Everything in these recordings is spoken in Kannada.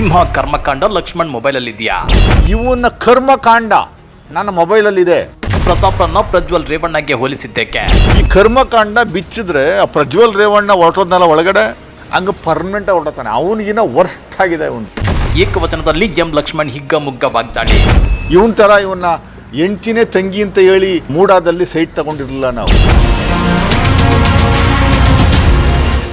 ಸಿಂಹ ಕರ್ಮಕಾಂಡ ಲಕ್ಷ್ಮಣ್ ಮೊಬೈಲ್ ಅಲ್ಲಿ ಇದೆಯಾ ಇವನ ಕರ್ಮಕಾಂಡ ನನ್ನ ಮೊಬೈಲ್ ಮೊಬೈಲಲ್ಲಿದೆ. ಪ್ರತಾಪ್ರನ್ನ ಪ್ರಜ್ವಲ್ ರೇವಣ್ಣಗೆ ಹೋಲಿಸಿದ್ದಕ್ಕೆ ಈ ಕರ್ಮಕಾಂಡ ಬಿಚ್ಚಿದ್ರೆ ಆ ಪ್ರಜ್ವಲ್ ರೇವಣ್ಣ ಹೊರಟೋದ್ನಲ್ಲ ಒಳಗಡೆ? ಹಂಗ ಪರ್ಮನೆಂಟ್ ಹೊರಡತಾನೆ ಅವನಿಗಿನ ವರ್ಸ್ಟ್ ಆಗಿದೆ ಅವನು ಏಕವಚನದಲ್ಲಿ ಎಂ ಲಕ್ಷ್ಮಣ್ ಹಿಗ್ಗ ಮುಗ್ಗ ವಾಗ್ದಾಳಿ. ಇವನ್ ತರ ಇವನ್ನ ಎಂಟಿನೇ ತಂಗಿ ಅಂತ ಹೇಳಿ ಮೂಡಾದಲ್ಲಿ ಸೈಟ್ ತಗೊಂಡಿರಲಿಲ್ಲ ನಾವು.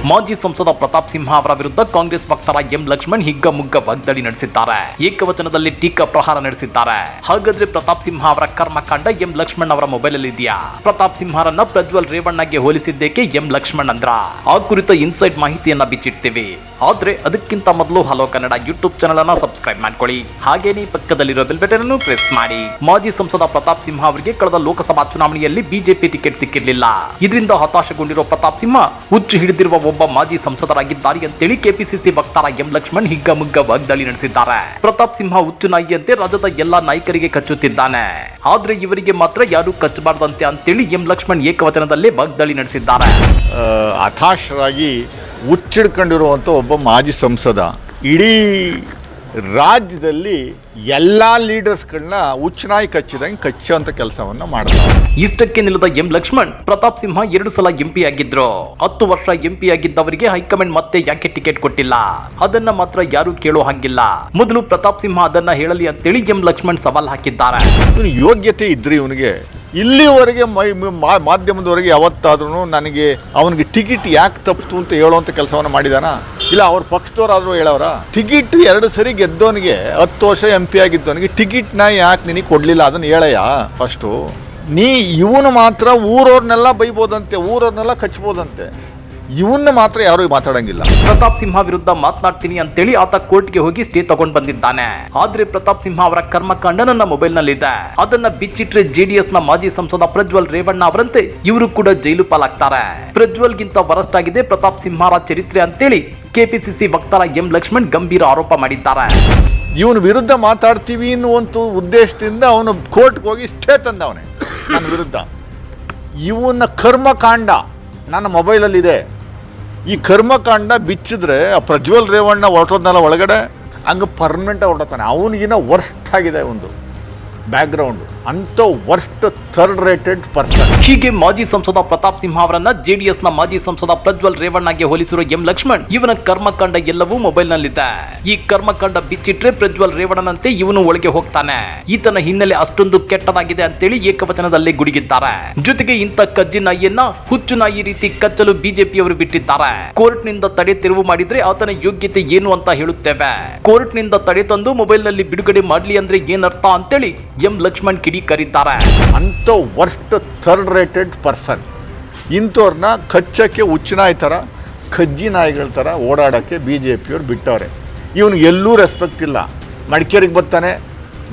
ಮಾಜಿ ಸಂಸದ ಪ್ರತಾಪ್ ಸಿಂಹ ಅವರ ವಿರುದ್ಧ ಕಾಂಗ್ರೆಸ್ ವಕ್ತಾರ ಎಂ ಲಕ್ಷ್ಮಣ್ ಹಿಗ್ಗ ಮುಗ್ಗ ವಾಗ್ದಾಳಿ ನಡೆಸಿದ್ದಾರೆ. ಏಕವಚನದಲ್ಲಿ ಟೀಕಾ ಪ್ರಹಾರ ನಡೆಸಿದ್ದಾರೆ. ಹಾಗಾದ್ರೆ ಪ್ರತಾಪ್ ಸಿಂಹ ಅವರ ಕರ್ಮಕಾಂಡ ಎಂ ಲಕ್ಷ್ಮಣ್ ಅವರ ಮೊಬೈಲ್ ಅಲ್ಲಿ ಇದೆಯಾ? ಪ್ರತಾಪ್ ಸಿಂಹರನ್ನ ಪ್ರಜ್ವಲ್ ರೇವಣ್ಣಗೆ ಹೋಲಿಸಿದ್ದೇಕೆ ಎಂ ಲಕ್ಷ್ಮಣ್ ಅಂದ್ರ? ಆ ಕುರಿತ ಇನ್ಸೈಡ್ ಮಾಹಿತಿಯನ್ನ ಬಿಚ್ಚಿಡ್ತೀವಿ. ಆದ್ರೆ ಅದಕ್ಕಿಂತ ಮೊದಲು ಹಲೋ ಕನ್ನಡ ಯೂಟ್ಯೂಬ್ ಚಾನಲ್ ಅನ್ನ ಸಬ್ಸ್ಕ್ರೈಬ್ ಮಾಡ್ಕೊಳ್ಳಿ. ಹಾಗೇನೇ ಪಕ್ಕದಲ್ಲಿರೋ ಬೆಲ್ ಬಟನ್ ಅನ್ನು ಪ್ರೆಸ್ ಮಾಡಿ. ಮಾಜಿ ಸಂಸದ ಪ್ರತಾಪ್ ಸಿಂಹ ಅವರಿಗೆ ಕಳೆದ ಲೋಕಸಭಾ ಚುನಾವಣೆಯಲ್ಲಿ ಬಿಜೆಪಿ ಟಿಕೆಟ್ ಸಿಕ್ಕಿರಲಿಲ್ಲ. ಇದರಿಂದ ಹತಾಶಗೊಂಡಿರೋ ಪ್ರತಾಪ್ ಸಿಂಹ ಹುಚ್ಚು ಹಿಡಿದಿರುವ ಮಾಜಿ ಸಂಸದರಾಗಿದ್ದಾರೆ ಅಂತೇಳಿ ಕೆಪಿಸಿಸಿ ವಕ್ತಾರ ಎಂ ಲಕ್ಷ್ಮಣ್ ಹಿಗ್ಗಮುಗ್ಗ ವಾಗ್ದಾಳಿ ನಡೆಸಿದ್ದಾರೆ. ಪ್ರತಾಪ್ ಸಿಂಹ ಹುಚ್ಚು ನಾಯಿಯಂತೆ ರಾಜ್ಯದ ಎಲ್ಲಾ ನಾಯಕರಿಗೆ ಕಚ್ಚುತ್ತಿದ್ದಾನೆ. ಆದ್ರೆ ಇವರಿಗೆ ಮಾತ್ರ ಯಾರು ಕಚ್ಚಬಾರ್ದಂತೆ ಅಂತೇಳಿ ಎಂ ಲಕ್ಷ್ಮಣ್ ಏಕವಚನದಲ್ಲೇ ವಾಗ್ದಾಳಿ ನಡೆಸಿದ್ದಾರೆ. ಹತಾಶರಾಗಿ ಹುಚ್ಚಿಡ್ಕೊಂಡಿರುವಂಥ ಒಬ್ಬ ಮಾಜಿ ಸಂಸದ, ಇಡೀ ರಾಜ್ಯದಲ್ಲಿ ಎಲ್ಲ ಲೀಡರ್ಸ್ಗಳನ್ನ ಉಚ್ಚನಾಯಿ ಕಚ್ಚಿದಂಗೆ ಕಚ್ಚುವಂತ ಕೆಲಸವನ್ನ ಮಾಡ್ತಾರೆ. ಇಷ್ಟಕ್ಕೆ ನಿಲ್ಲದ ಎಂ ಲಕ್ಷ್ಮಣ್ ಪ್ರತಾಪ್ ಸಿಂಹ ಎರಡು ಸಲ ಎಂಪಿ ಆಗಿದ್ರು. ಹತ್ತು ವರ್ಷ ಎಂಪಿ ಆಗಿದ್ದವರಿಗೆ ಹೈಕಮಾಂಡ್ ಮತ್ತೆ ಯಾಕೆ ಟಿಕೆಟ್ ಕೊಟ್ಟಿಲ್ಲ? ಅದನ್ನ ಮಾತ್ರ ಯಾರು ಕೇಳೋ ಹಾಗಿಲ್ಲ. ಮೊದಲು ಪ್ರತಾಪ್ ಸಿಂಹ ಅದನ್ನ ಹೇಳಲಿ ಅಂತೇಳಿ ಎಂ ಲಕ್ಷ್ಮಣ್ ಸವಾಲ್ ಹಾಕಿದ್ದಾರೆ. ಯೋಗ್ಯತೆ ಇದ್ರಿ ಇವನಿಗೆ ಇಲ್ಲಿವರೆಗೆ ಮಾಧ್ಯಮದವರೆಗೆ ಯಾವತ್ತಾದ್ರೂ ನನಗೆ ಅವನಿಗೆ ಟಿಕೆಟ್ ಯಾಕೆ ತಪ್ಪಿತು ಅಂತ ಹೇಳುವಂಥ ಕೆಲಸವನ್ನು ಮಾಡಿದಾನ? ಇಲ್ಲ, ಅವ್ರ ಪಕ್ಷದವರಾದರೂ ಹೇಳವರ? ಟಿಕೆಟ್ ಎರಡು ಸರಿ ಗೆದ್ದವನಿಗೆ ಹತ್ತು ವರ್ಷ ಎಂ ಪಿ ಆಗಿದ್ದವನಿಗೆ ಟಿಕೆಟ್ನ ಯಾಕೆ ನಿನಗೆ ಕೊಡಲಿಲ್ಲ? ಅದನ್ನು ಹೇಳಯ್ಯ ಫಸ್ಟು ನೀ ಇವನು ಮಾತ್ರ ಊರವ್ರನ್ನೆಲ್ಲ ಬೈಬೋದಂತೆ, ಊರವ್ರನ್ನೆಲ್ಲ ಕಚ್ಬೋದಂತೆ. ಇವನ್ನ ಮಾತ್ರ ಯಾರು ಮಾತಾಡಂಗಿಲ್ಲ. ಪ್ರತಾಪ್ ಸಿಂಹ ವಿರುದ್ಧ ಮಾತನಾಡ್ತೀನಿ ಅಂತೇಳಿ ಆತ ಕೋರ್ಟ್ಗೆ ಹೋಗಿ ಸ್ಟೇ ತಗೊಂಡ್ ಬಂದಿದ್ದಾನೆ. ಆದ್ರೆ ಪ್ರತಾಪ್ ಸಿಂಹ ಅವರ ಕರ್ಮಕಾಂಡ ನನ್ನ ಮೊಬೈಲ್ ನಲ್ಲಿದೆ ಅದನ್ನ ಬಿಚ್ಚಿಟ್ರೆ ಜೆಡಿಎಸ್ನ ಮಾಜಿ ಸಂಸದ ಪ್ರಜ್ವಲ್ ರೇವಣ್ಣ ಅವರಂತೆ ಇವರು ಕೂಡ ಜೈಲು ಪಾಲಾಗ್ತಾರೆ. ಪ್ರಜ್ವಲ್ ಗಿಂತ ವರಸ್ಟ್ ಆಗಿದೆ ಪ್ರತಾಪ್ ಸಿಂಹರ ಚರಿತ್ರೆ ಅಂತೇಳಿ ಕೆಪಿಸಿಸಿ ವಕ್ತಾರ ಎಂ ಲಕ್ಷ್ಮಣ್ ಗಂಭೀರ ಆರೋಪ ಮಾಡಿದ್ದಾರೆ. ಇವನ್ ವಿರುದ್ಧ ಮಾತಾಡ್ತೀವಿ ಅನ್ನುವಂಥ ಉದ್ದೇಶದಿಂದ ಅವನು ಕೋರ್ಟ್ಗೆ ಹೋಗಿ ಸ್ಟೇ ತಂದವನೆ. ನನ್ನ ವಿರುದ್ಧ. ಇವನ ಕರ್ಮಕಾಂಡ ನನ್ನ ಮೊಬೈಲಲ್ಲಿದೆ. ಈ ಕರ್ಮಕಾಂಡ ಬಿಚ್ಚಿದ್ರೆ ಆ ಪ್ರಜ್ವಲ್ ರೇವಣ್ಣ ಹೊರಟೋದ್ನಲ್ಲ ಒಳಗಡೆ, ಹಂಗೆ ಪರ್ಮನೆಂಟಾಗಿ ಹೊರಟೋತಾನೆ ಅವನಿಗಿನ್ನ ವರ್ಸ್ಟ್ ಆಗಿದೆ ಒಂದು ಬ್ಯಾಕ್ಗ್ರೌಂಡು ಅಂಥ ವರ್ಸ್ಟ್ ಥರ್ಡ್ ರೇಟೆಡ್ ಪರ್ಸನ್ ಹೀಗೆ ಮಾಜಿ ಸಂಸದ ಪ್ರತಾಪ್ ಸಿಂಹ ಅವರನ್ನ ಜೆಡಿಎಸ್ನ ಮಾಜಿ ಸಂಸದ ಪ್ರಜ್ವಲ್ ರೇವಣ್ಣಗೆ ಹೋಲಿಸಿರುವ ಎಂ ಲಕ್ಷ್ಮಣ್, ಇವನ ಕರ್ಮಕಾಂಡ ಎಲ್ಲವೂ ಮೊಬೈಲ್ ನಲ್ಲಿದೆ ಈ ಕರ್ಮಕಾಂಡ ಬಿಚ್ಚಿಟ್ರೆ ಪ್ರಜ್ವಲ್ ರೇವಣ್ಣನಂತೆ ಇವನು ಒಳಗೆ ಹೋಗ್ತಾನೆ. ಈತನ ಹಿನ್ನೆಲೆ ಅಷ್ಟೊಂದು ಕೆಟ್ಟದಾಗಿದೆ ಅಂತೇಳಿ ಏಕವಚನದಲ್ಲಿ ಗುಡುಗಿದ್ದಾರೆ. ಜೊತೆಗೆ ಇಂಥ ಕಜ್ಜಿ ನಾಯಿಯನ್ನ ಹುಚ್ಚು ನಾಯಿ ರೀತಿ ಕಚ್ಚಲು ಬಿಜೆಪಿಯವರು ಬಿಟ್ಟಿದ್ದಾರೆ. ಕೋರ್ಟ್ನಿಂದ ತಡೆ ತೆರವು ಮಾಡಿದ್ರೆ ಆತನ ಯೋಗ್ಯತೆ ಏನು ಅಂತ ಹೇಳುತ್ತೇವೆ. ಕೋರ್ಟ್ನಿಂದ ತಡೆ ತಂದು ಮೊಬೈಲ್ನಲ್ಲಿ ಬಿಡುಗಡೆ ಮಾಡ್ಲಿ ಅಂದ್ರೆ ಏನರ್ಥ ಅಂತೇಳಿ ಎಂ ಲಕ್ಷ್ಮಣ್ ಕಿಡಿಕರಿದ್ದಾರೆ ಅಂಥ ವರ್ಸ್ಟ್ ಥರ್ಡ್ ರೇಟೆಡ್ ಪರ್ಸನ್ ಇಂಥವ್ರನ್ನ ಕಚ್ಚಕ್ಕೆ ಹುಚ್ಚನಾಯಿ ಥರ, ಕಜ್ಜಿ ನಾಯಿಗಳ ಥರ ಓಡಾಡೋಕ್ಕೆ ಬಿ ಜೆ ಪಿಯವ್ರು ಬಿಟ್ಟವ್ರೆ. ಇವನು ಎಲ್ಲೂ ರೆಸ್ಪೆಕ್ಟ್ ಇಲ್ಲ. ಮಡಿಕೇರಿಗೆ ಬರ್ತಾನೆ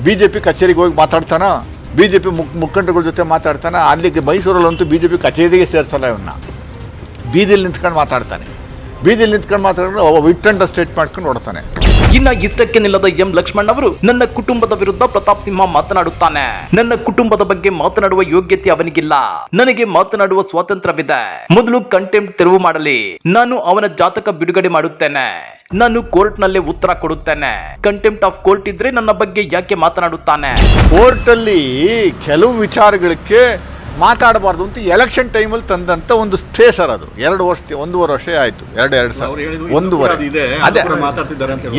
ಬಿ ಜೆ ಪಿ ಕಚೇರಿಗೆ ಹೋಗಿ ಮಾತಾಡ್ತಾನ? ಬಿ ಜೆ ಪಿ ಮುಖ ಮುಖಂಡಗಳ ಜೊತೆ ಮಾತಾಡ್ತಾನೆ? ಅಲ್ಲಿಗೆ ಮೈಸೂರಲ್ಲಂತೂ ಬಿ ಜೆ ಪಿ ಕಚೇರಿಗೆ ಸೇರಿಸಲ್ಲ ಇವನ್ನ ಬೀದಿಲಿ ನಿಂತ್ಕೊಂಡು ಮಾತಾಡ್ತಾನೆ. ಬೀದಿಲಿ ನಿಂತ್ಕೊಂಡು ಮಾತಾಡಿದ್ರೆ ಅವ ವಿಟ್ಟಂಡ ಸ್ಟೇಟ್ ಮಾಡ್ಕೊಂಡು ಓಡ್ತಾನೆ ಇನ್ನ ಇಷ್ಟಕ್ಕೆ ನಿಲ್ಲದ ಎಂ ಲಕ್ಷ್ಮಣ್ ಅವರು ನನ್ನ ಕುಟುಂಬದ ವಿರುದ್ಧ ಪ್ರತಾಪ್ ಸಿಂಹ ಮಾತನಾಡುತ್ತಾನೆ. ನನ್ನ ಕುಟುಂಬದ ಬಗ್ಗೆ ಮಾತನಾಡುವ ಯೋಗ್ಯತೆ ಅವನಿಗಿಲ್ಲ. ನನಗೆ ಮಾತನಾಡುವ ಸ್ವಾತಂತ್ರ್ಯವಿದೆ. ಮೊದಲು ಕಂಟೆಂಟ್ ತೆರವು ಮಾಡಲಿ. ನಾನು ಅವನ ಜಾತಕ ಬಿಡುಗಡೆ ಮಾಡುತ್ತೇನೆ. ನಾನು ಕೋರ್ಟ್ ನಲ್ಲೇ ಉತ್ತರ ಕೊಡುತ್ತೇನೆ. ಕಂಟೆಂಪ್ಟ್ ಆಫ್ ಕೋರ್ಟ್ ಇದ್ರೆ ನನ್ನ ಬಗ್ಗೆ ಯಾಕೆ ಮಾತನಾಡುತ್ತಾನೆ? ಕೋರ್ಟಲ್ಲಿ ಕೆಲವು ವಿಚಾರಗಳಿಗೆ ಮಾತಾಡಬಾರ್ದು ಅಂತ ಎಲೆಕ್ಷನ್ ಟೈಮಲ್ಲಿ ತಂದಂಥ ಒಂದು ಸ್ಟೇ ಸರ್ ಅದು. ಎರಡು ವರ್ಷ ಒಂದೂವರೆ ವರ್ಷ ಆಯಿತು. ಎರಡು ಎರಡು ಸಾವಿರ ಒಂದೂವರೆ. ಅದೇ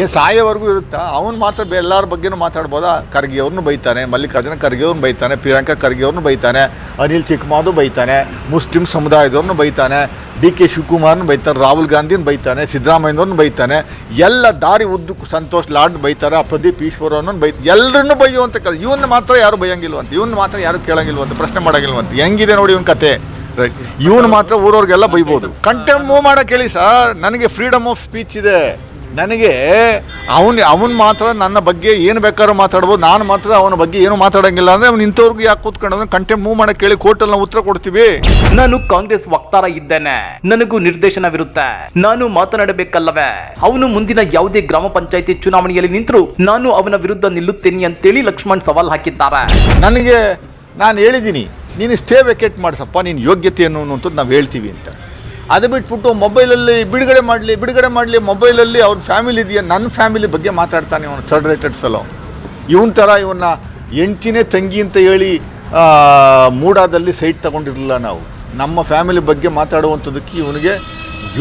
ಏನು ಸಾಯೋವರೆಗೂ ಇರುತ್ತಾ? ಅವನು ಮಾತ್ರ ಎಲ್ಲರ ಬಗ್ಗೆನೂ ಮಾತಾಡ್ಬೋದಾ? ಖರ್ಗೆ ಅವ್ರನ್ನೂ ಬೈತಾನೆ ಮಲ್ಲಿಕಾರ್ಜುನ ಖರ್ಗೆ ಅವ್ರನ್ನ ಬೈತಾನೆ ಪ್ರಿಯಾಂಕಾ ಖರ್ಗೆ ಅವ್ರನ್ನೂ ಬೈತಾನೆ ಅನಿಲ್ ಚಿಕ್ಕಮಾದು ಬೈತಾನೆ ಮುಸ್ಲಿಂ ಸಮುದಾಯದವ್ರನ್ನೂ ಬೈತಾನೆ ಡಿ ಕೆ ಶಿವಕುಮಾರ್ನ ಬೈತಾರೆ ರಾಹುಲ್ ಗಾಂಧಿನ ಬೈತಾನೆ ಸಿದ್ದರಾಮಯ್ಯನವ್ರನ್ನ ಬೈತಾನೆ. ಎಲ್ಲ ದಾರಿ ಉದ್ದಕ್ಕೂ ಸಂತೋಷ್ ಲಾಡ್ ಬೈತಾರೆ ಪ್ರದೀಪ್ ಈಶ್ವರವ್ರನ್ನ ಬೈ ಎಲ್ಲರನ್ನೂ ಬೈಯುವಂಥ ಕೆಲಸ ಇವನ್ನ ಮಾತ್ರ ಯಾರು ಬೈಯಂಗಿಲ್ವಂತ? ಇವನ್ನ ಮಾತ್ರ ಯಾರು ಕೇಳಂಗಿಲ್ವಂತ? ಪ್ರಶ್ನೆ ಮಾಡಂಗಿಲ್ವಂತ? ಹೆಂಗಿದೆ ನೋಡಿ ಇವನ್ ಕತೆ. ರೈಟ್ ಇವನು ಮಾತ್ರ ಊರವ್ರಿಗೆಲ್ಲ ಬೈಬೋದು. ಕಂಟೆಂಟ್ ಮೂವ್ ಮಾಡಕ್ಕೆ ಹೇಳಿ ಸರ್ ನನಗೆ ಫ್ರೀಡಮ್ ಆಫ್ ಸ್ಪೀಚ್ ಇದೆ. ನನಗೆ ಅವನು ಅವನು ಮಾತ್ರ ನನ್ನ ಬಗ್ಗೆ ಏನು ಬೇಕಾದ್ರೂ ಮಾತಾಡ್ಬೋದು. ನಾನು ಮಾತ್ರ ಅವನ ಬಗ್ಗೆ ಏನು ಮಾತಾಡಂಗಿಲ್ಲ ಅಂದ್ರೆ ಅವ್ನು ಇಂಥವ್ರಿಗೆ ಯಾಕೆ ಕೂತ್ಕೊಂಡು ಕಂಟೆಂಟ್ ಮೂವ್ ಮಾಡಕ್ಕೆ ಹೇಳಿ ಕೋರ್ಟಲ್ಲಿ ನಾವು ಉತ್ತರ ಕೊಡ್ತೀವಿ? ನಾನು ಕಾಂಗ್ರೆಸ್ ವಕ್ತಾರ ಇದ್ದೇನೆ. ನನಗೂ ನಿರ್ದೇಶನವಿರುತ್ತೆ. ನಾನು ಮಾತನಾಡಬೇಕಲ್ಲವೇ? ಅವನು ಮುಂದಿನ ಯಾವುದೇ ಗ್ರಾಮ ಪಂಚಾಯತಿ ಚುನಾವಣೆಯಲ್ಲಿ ನಿಂತರೂ ನಾನು ಅವನ ವಿರುದ್ಧ ನಿಲ್ಲುತ್ತೇನೆ ಅಂತೇಳಿ ಲಕ್ಷ್ಮಣ್ ಸವಾಲ್ ಹಾಕಿದ್ದಾರೆ. ನನಗೆ ನಾನು ಹೇಳಿದ್ದೀನಿ. ನೀನು ಸ್ಟೇ ವೆಕೇಟ್ ಮಾಡಿಸಪ್ಪ, ನೀನು ಯೋಗ್ಯತೆ ಏನು ಅನ್ನುವಂಥದ್ದು ನಾವು ಹೇಳ್ತೀವಿ ಅಂತ. ಅದು ಬಿಟ್ಬಿಟ್ಟು ಮೊಬೈಲಲ್ಲಿ ಬಿಡುಗಡೆ ಮಾಡಲಿ ಬಿಡುಗಡೆ ಮಾಡಲಿ ಮೊಬೈಲಲ್ಲಿ ಅವ್ರ ಫ್ಯಾಮಿಲಿ ಇದೆಯಾ ನನ್ನ ಫ್ಯಾಮಿಲಿ ಬಗ್ಗೆ ಮಾತಾಡ್ತಾನೆ ಅವನು ಥರ್ಡ್ ರೇಟೆಡ್ ಫೆಲೋ ಇವನ ಥರ ಇವನ್ನ ಹೆಂಡ್ತಿನೇ ತಂಗಿ ಅಂತ ಹೇಳಿ ಮೂಡಾದಲ್ಲಿ ಸೈಟ್ ತಗೊಂಡಿರಲಿಲ್ಲ ನಾವು. ನಮ್ಮ ಫ್ಯಾಮಿಲಿ ಬಗ್ಗೆ ಮಾತಾಡುವಂಥದ್ದಕ್ಕೆ ಇವನಿಗೆ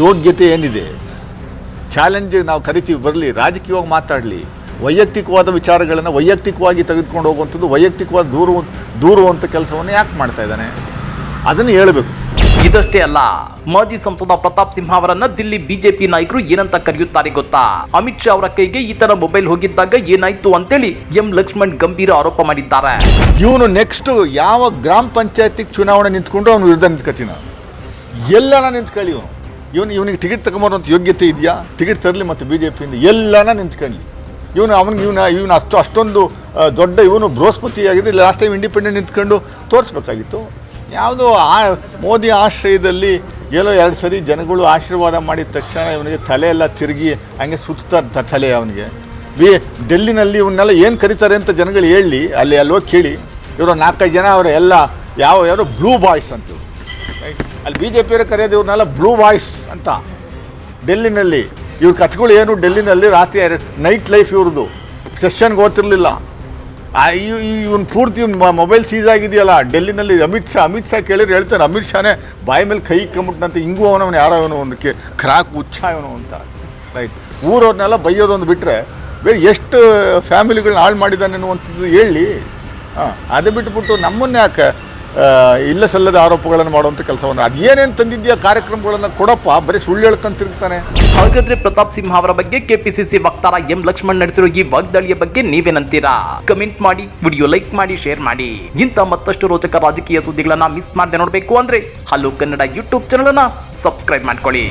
ಯೋಗ್ಯತೆ ಏನಿದೆ? ಚಾಲೆಂಜ್ ನಾವು ಕರಿತೀವಿ, ಬರಲಿ, ರಾಜಕೀಯವಾಗಿ ಮಾತಾಡಲಿ. ವೈಯಕ್ತಿಕವಾದ ವಿಚಾರಗಳನ್ನು ವೈಯಕ್ತಿಕವಾಗಿ ತೆಗೆದುಕೊಂಡು ಹೋಗುವಂಥದ್ದು ವೈಯಕ್ತಿಕವಾದ ದೂರು ದೂರುವಂಥ ಕೆಲಸವನ್ನು ಯಾಕೆ ಮಾಡ್ತಾ ಇದ್ದಾನೆ? ಅದನ್ನು ಹೇಳಬೇಕು. ಇದಷ್ಟೇ ಅಲ್ಲ ಮಾಜಿ ಸಂಸದ ಪ್ರತಾಪ್ ಸಿಂಹ ಅವರನ್ನ ದಿಲ್ಲಿ ಬಿಜೆಪಿ ನಾಯಕರು ಏನಂತ ಕರೆಯುತ್ತಾರೆ ಗೊತ್ತಾ? ಅಮಿತ್ ಶಾ ಅವರ ಕೈಗೆ ಈ ತರ ಮೊಬೈಲ್ ಹೋಗಿದ್ದಾಗ ಏನಾಯ್ತು ಅಂತೇಳಿ ಎಂ ಲಕ್ಷ್ಮಣ್ ಗಂಭೀರ ಆರೋಪ ಮಾಡಿದ್ದಾರೆ. ಇವನು ನೆಕ್ಸ್ಟ್ ಯಾವ ಗ್ರಾಮ ಪಂಚಾಯತಿಗೆ ಚುನಾವಣೆ ನಿಂತ್ಕೊಂಡು ಅವನು ವಿರುದ್ಧ ನಿಂತ್ಕೊತೀನ ಎಲ್ಲನ ನಿಂತ್ಕೊಳ್ಳಿ ಇವನು. ಇವನು ಇವನಿಗೆ ಟಿಕೆಟ್ ತಗೊಂಬರುವಂಥ ಯೋಗ್ಯತೆ ಇದೆಯಾ? ಟಿಕೆಟ್ ತರಲಿ ಮತ್ತು ಬಿ ಜೆ ಪಿಯಿಂದ ಎಲ್ಲನ ನಿಂತ್ಕೊಳ್ಳಿ. ಇವನು ಅವನಿಗೆ ಇವನ, ಇವನು ಅಷ್ಟು, ಅಷ್ಟೊಂದು ದೊಡ್ಡ ಇವನು ಬೃಹಸ್ಪತಿಯಾಗಿದೆ ಲಾಸ್ಟ್ ಟೈಮ್ ಇಂಡಿಪೆಂಡೆಂಟ್ ನಿಂತ್ಕೊಂಡು ತೋರಿಸ್ಬೇಕಾಗಿತ್ತು. ಯಾವುದೋ ಆ, ಮೋದಿ ಆಶ್ರಯದಲ್ಲಿ ಎಲ್ಲೋ ಎರಡು ಸರಿ ಜನಗಳು ಆಶೀರ್ವಾದ ಮಾಡಿದ ತಕ್ಷಣ ಇವನಿಗೆ ತಲೆ ಎಲ್ಲ ತಿರುಗಿ ಹಂಗೆ ಸುತ್ತಾ ತಲೆ ಅವನಿಗೆ. ವಿ ಡೆಲ್ಲಿನಲ್ಲಿ ಇವನ್ನೆಲ್ಲ ಏನು ಕರೀತಾರೆ ಅಂತ ಜನಗಳು ಹೇಳಿ, ಅಲ್ಲಿ ಅಲ್ವೋ ಕೇಳಿ. ಇವರು ನಾಲ್ಕೈದು ಜನ ಅವರು ಎಲ್ಲ, ಯಾವ, ಯಾರು ಬ್ಲೂ ಬಾಯ್ಸ್ ಅಂತ? ಅಲ್ಲಿ ಬಿ ಜೆ ಪಿಯವರು ಕರೆಯೋದು ಇವ್ರನ್ನೆಲ್ಲ ಬ್ಲೂ ಬಾಯ್ಸ್ ಅಂತ. ಡೆಲ್ಲಿನಲ್ಲಿ ಇವ್ರ ಕಥೆಗಳು ಏನು ಡೆಲ್ಲಿನಲ್ಲಿ ರಾತ್ರಿ ನೈಟ್ ಲೈಫ್ ಇವ್ರದ್ದು ಸೆಷನ್ಗೆ ಓದ್ತಿರ್ಲಿಲ್ಲ ಇವನ್ ಪೂರ್ತಿ ಇವ್ನ ಮೊಬೈಲ್ ಸೀಸ್ ಆಗಿದೆಯಲ್ಲ, ಡೆಲ್ಲಿನಲ್ಲಿ ಅಮಿತ್ ಶಾ ಅಮಿತ್ ಶಾ ಕೇಳಿದ್ರೆ ಹೇಳ್ತಾರೆ ಅಮಿತ್ ಶಾನೇ ಬಾಯಿ ಮೇಲೆ ಕೈ ಇಕ್ಕೊಂಬಿಟ್ನಂತೆ ಹಿಂಗೂ ಅವನವನು, ಯಾರೋ ಅವನು ಒಂದು ಕ್ರಾಕ್ ಉಚ್ಛ ಇವನು ಅಂತ. ರೈಟ್ ಊರವ್ರನ್ನೆಲ್ಲ ಬೈಯೋದೊಂದು ಬಿಟ್ಟರೆ ಬೇರೆ ಎಷ್ಟು ಫ್ಯಾಮಿಲಿಗಳನ್ನ ಹಾಳು ಮಾಡಿದ್ದಾನೆ ಅನ್ನುವಂಥದ್ದು ಹೇಳಿ. ಹಾಂ, ಅದು ಬಿಟ್ಬಿಟ್ಟು ನಮ್ಮನ್ನ ಯಾಕೆ ಇಲ್ಲ ಸಲ್ಲದ ಆರೋಪಗಳನ್ನು ಮಾಡುವಂಥ ಕೆಲಸವನ್ನು. ಅದು ಏನೇನು ತಂದಿದ್ಯಾ ಕಾರ್ಯಕ್ರಮಗಳನ್ನು ಕೊಡಪ್ಪ? ಬರೀ ಸುಳ್ಳು ಇರ್ತಾನೆ ಹಾಗಾದ್ರೆ ಪ್ರತಾಪ್ ಸಿಂಹ ಅವರ ಬಗ್ಗೆ ಕೆಪಿಸಿಸಿ ವಕ್ತಾರ ಎಂ ಲಕ್ಷ್ಮಣ್ ನಡೆಸಿರೋ ಈ ವಾಗ್ದಾಳಿಯ ಬಗ್ಗೆ ನೀವೇನಂತೀರಾ ಕಮೆಂಟ್ ಮಾಡಿ, ವಿಡಿಯೋ ಲೈಕ್ ಮಾಡಿ, ಶೇರ್ ಮಾಡಿ. ಇಂಥ ಮತ್ತಷ್ಟು ರೋಚಕ ರಾಜಕೀಯ ಸುದ್ದಿಗಳನ್ನ ಮಿಸ್ ಮಾಡದೆ ನೋಡಬೇಕು ಅಂದ್ರೆ ಹಲೋ ಕನ್ನಡ ಯೂಟ್ಯೂಬ್ ಚಾನಲ್ ಅನ್ನ ಸಬ್ಸ್ಕ್ರೈಬ್ ಮಾಡ್ಕೊಳ್ಳಿ.